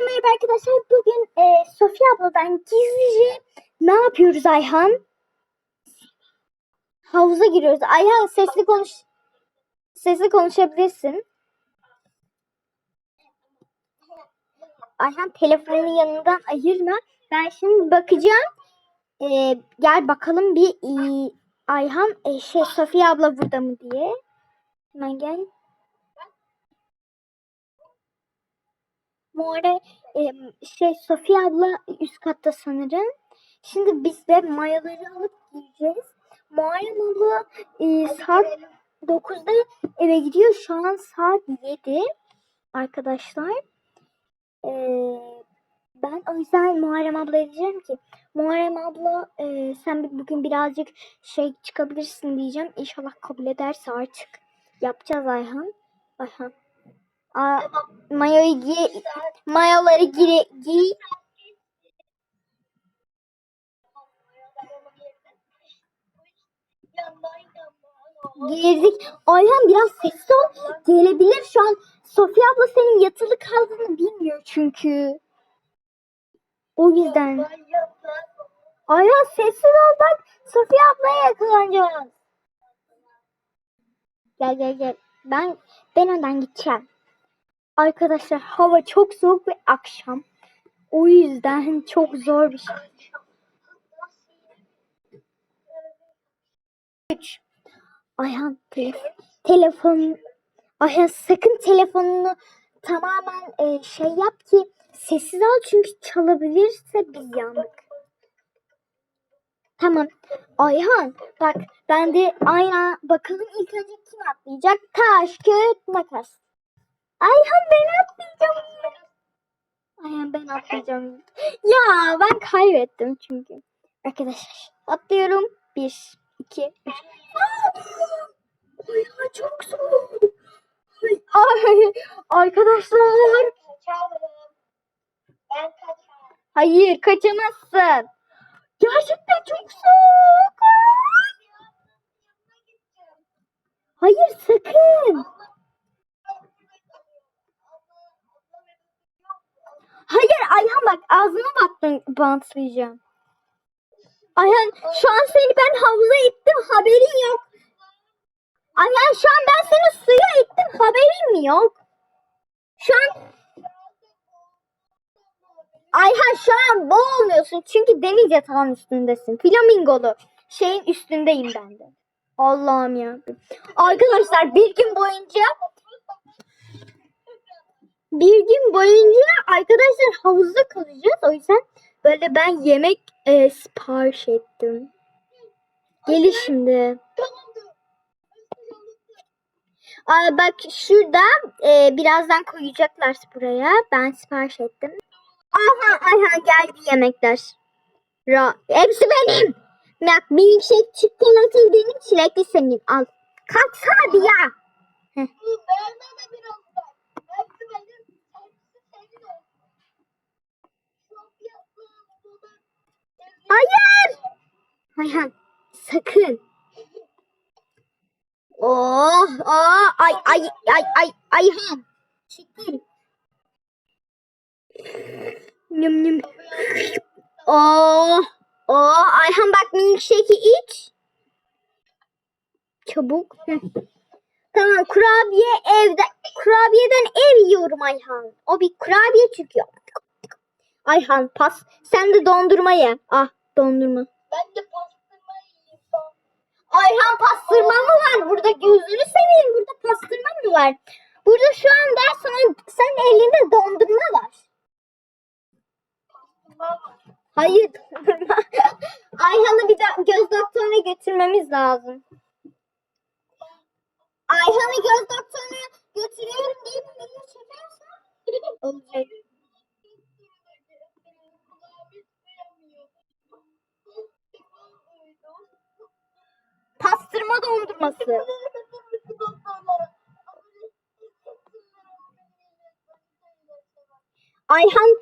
Merhaba arkadaşlar. Bugün e, Sofya abladan gizlice ne yapıyoruz Ayhan? Havuza giriyoruz. Ayhan sesli konuş. Sesli konuşabilirsin. Ayhan telefonunu yanından ayırma. Ben şimdi bakacağım. E, gel bakalım bir e, Ayhan e, şey Sofya abla burada mı diye. Hemen gel. Arada e, şey Sofya abla üst katta sanırım. Şimdi biz de mayaları alıp giyeceğiz. Muharrem abla e, saat 9'da eve gidiyor. Şu an saat 7 arkadaşlar. E, ben o yüzden Muharrem ablaya diyeceğim ki Muharrem abla e, sen bugün birazcık şey çıkabilirsin diyeceğim. İnşallah kabul ederse artık yapacağız Ayhan. Ayhan. Mayoyu giy, mayoları giy, giy. Girdik. Ayhan biraz sessiz ol. Gelebilir şu an. Sofya abla senin yatılı kaldığını bilmiyor çünkü. O yüzden. Ayhan sessiz ol bak. Sofya ablaya yakalanacağız. Gel gel gel. Ben ben önden gideceğim. Arkadaşlar hava çok soğuk ve akşam. O yüzden çok zor bir şey. 3. Ayhan telefon. Telefon. Ayhan sakın telefonunu tamamen e, şey yap ki sessiz al çünkü çalabilirse biz yandık. Tamam. Ayhan bak ben de ayna bakalım ilk önce kim atlayacak? Taş, kağıt, makas. Ayhan ben atlayacağım. Ayhan ben atlayacağım. Ya ben kaybettim çünkü. Arkadaşlar atlıyorum. Bir, iki, üç. Ayhan çok soğuk. Ay, ay, arkadaşlar. Ben kaçarım. Hayır kaçamazsın. Gerçekten çok soğuk. Hayır sakın. Hayır Ayhan bak ağzına baktın bantlayacağım. Ayhan şu an seni ben havuza ittim haberin yok. Ayhan şu an ben seni suya ittim haberin yok? Şu an Ayhan şu an boğulmuyorsun çünkü deniz yatağının üstündesin. Flamingolu şeyin üstündeyim ben de. Allah'ım ya. Arkadaşlar bir gün boyunca bir gün boyunca arkadaşlar havuzda kalacağız. O yüzden böyle ben yemek e, sipariş ettim. Gelin şimdi. Aa, bak şurada e, birazdan koyacaklar buraya. Ben sipariş ettim. Aha aha geldi yemekler. Ra hepsi benim. Bak milkshake çikolatalı benim çilekli senin. Al. Kalksana bir ya. Bu Hayır. Ayhan sakın. Oh, oh, ay, ay, ay, ay, Ayhan. Çekil. Nüm nüm. Oh, oh, Ayhan bak milkshake'i iç. Çabuk. Tamam kurabiye evde. Kurabiyeden ev yiyorum Ayhan. O bir kurabiye çünkü. Ayhan pas. Sen de dondurma ye. Ah dondurma. Ben de pastırma yiyeyim. Ayhan pastırma mı var burada? Gözünü seveyim burada pastırma mı var? Burada şu anda sana, sen elinde dondurma var. Pastırma var. Hayır. Ayhan'ı bir de göz doktoruna götürmemiz lazım. Ayhan'ı göz doktoruna götürüyorum diye bir video çekersen olacak. Dondurması. Ayhan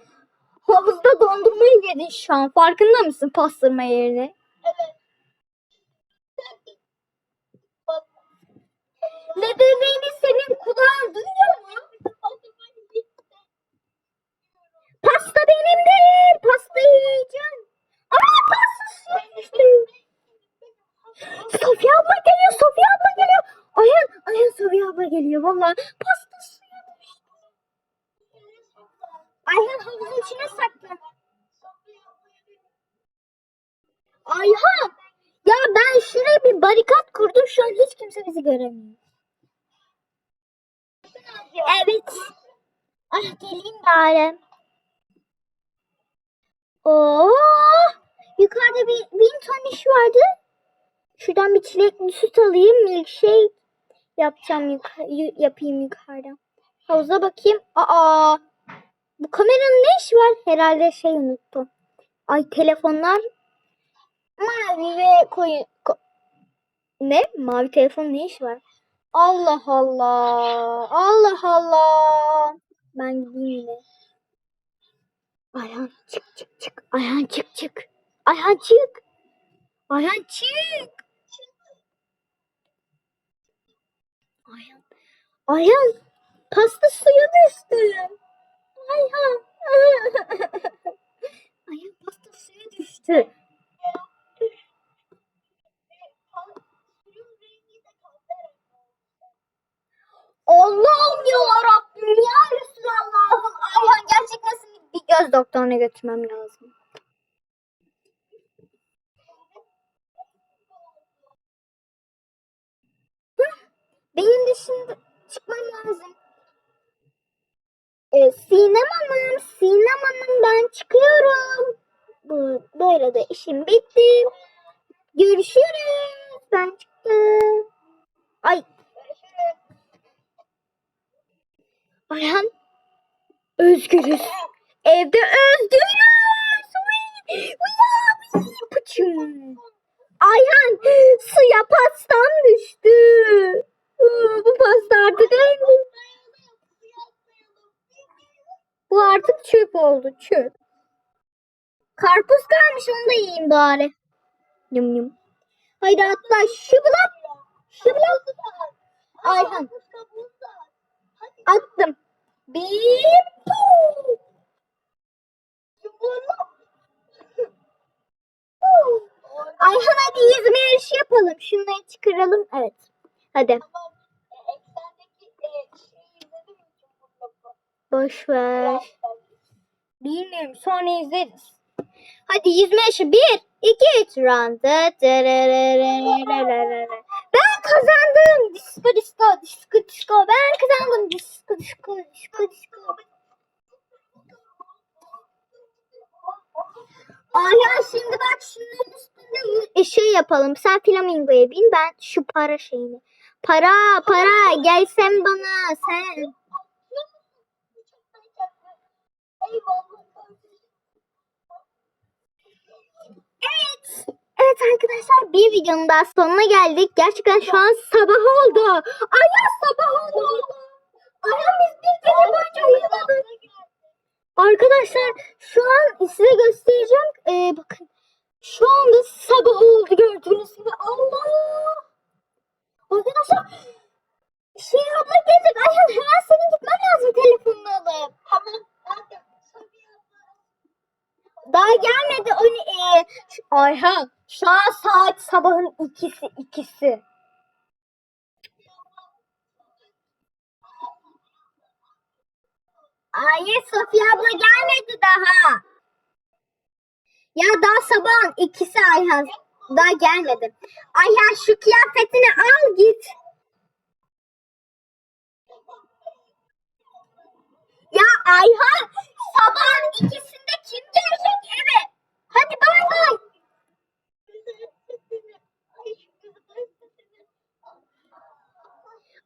havuzda dondurmayı yedin şu an. Farkında mısın pastırma yerine? Evet. Bak, Ne dediğini senin kulağın duyuyor mu? ya valla. Pasta suya düştü. Ayhan havuzun içine saklan. Ayhan! Ya ben şuraya bir barikat kurdum. Şu an hiç kimse bizi göremiyor. Evet. Ah geleyim bari. Oo! Yukarıda bir bin ton iş vardı. Şuradan bir çilekli süt alayım. Milkshake yapacağım yuka- yu- yapayım yukarıda. Havuza bakayım. Aa! Bu kameranın ne işi var? Herhalde şey unuttum. Ay telefonlar mavi ve koyu ko- ne? Mavi telefon ne işi var? Allah Allah. Allah Allah. Ben gideyim yine. Ayhan çık çık çık. Ayhan çık çık. Ayhan çık. Ayhan çık. Ayhan. Ayhan. Pasta suya düştü. Ayhan. Ayhan pasta suya düştü. Allah'ım ya Rabbim ya Resulallah'ım. Ayhan gerçekten seni bir göz doktoruna götürmem lazım. Benim de şimdi çıkmam lazım. Ee, Sinem Hanım, Sinem Hanım ben çıkıyorum. Bu, böyle de işim bitti. Görüşürüz. Ben çıktım. Ay. Ayhan. Özgürüz. Evde özgürüz. Uy. Ayhan suya pastam düştü. Aa, Bu pasta artık öldü. Bu artık çöp oldu çöp. Karpuz kalmış onu da yiyeyim bari. Yum yum. Haydi atla şıbılak. Şıbılak. Ayhan attım. Bir. puu. Ayhan hadi yüzme yarışı yapalım. Şunları çıkaralım. Evet. Hadi. Boş ver. Bilmiyorum. Sonra izleriz. Hadi yüzme yarışı. Bir, iki, üç. Run. Ben kazandım. Disco, disco, disco, disco. Ben kazandım. Disco, disco, disco, disco. Ayhan şimdi bak şunların üstünde e, şey yapalım. Sen flamingoya bin ben şu para şeyini. Para para gelsen bana sen. Evet. Evet arkadaşlar bir videonun daha sonuna geldik. Gerçekten şu an sabah oldu. Ayhan sabah oldu. Ayhan biz bir gece boyunca uyumadık. Arkadaşlar şu an size göstereceğim. Ee, bakın şu anda sabah oldu gördüğünüz gibi. Allah! Arkadaşlar şey abla gelecek. Ayhan hemen senin gitmen lazım telefonunu alıp. Daha gelmedi. O ne- ee, şu- Ayhan şu an saat sabahın ikisi ikisi. Hayır Sofya abla gelmedi daha. Ya daha sabahın ikisi Ayhan. Daha gelmedi. Ayhan şu kıyafetini al git. Ya Ayhan sabahın ikisinde kim gelecek eve? Hadi bay bay.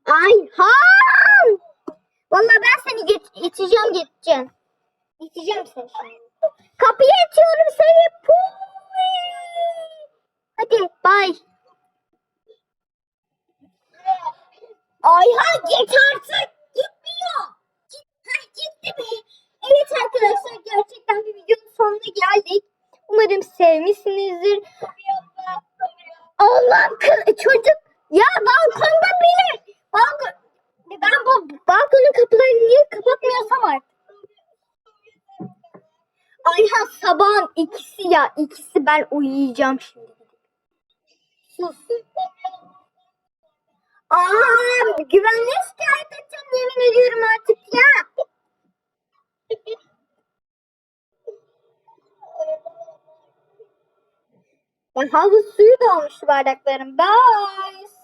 Ayhan! Vallahi ben seni get iteceğim geçeceğim. İteceğim seni şimdi. Kapıya itiyorum seni. Puy! Hadi bay. Ayhan git artık. Gitmiyor. Git, heh, gitti mi? Evet arkadaşlar gerçekten bir videonun sonuna geldik. Umarım sevmişsinizdir. Allah'ım kız- çocuk ya balkonda bile balkon ben bu balkonun kapılarını niye kapatmıyorsam artık. Ayhan sabahın ikisi ya ikisi ben uyuyacağım şimdi. Sus. Aa güvenlik şikayet ediyorum artık ya. Ya havuz suyu dolmuş bardaklarım. Bye.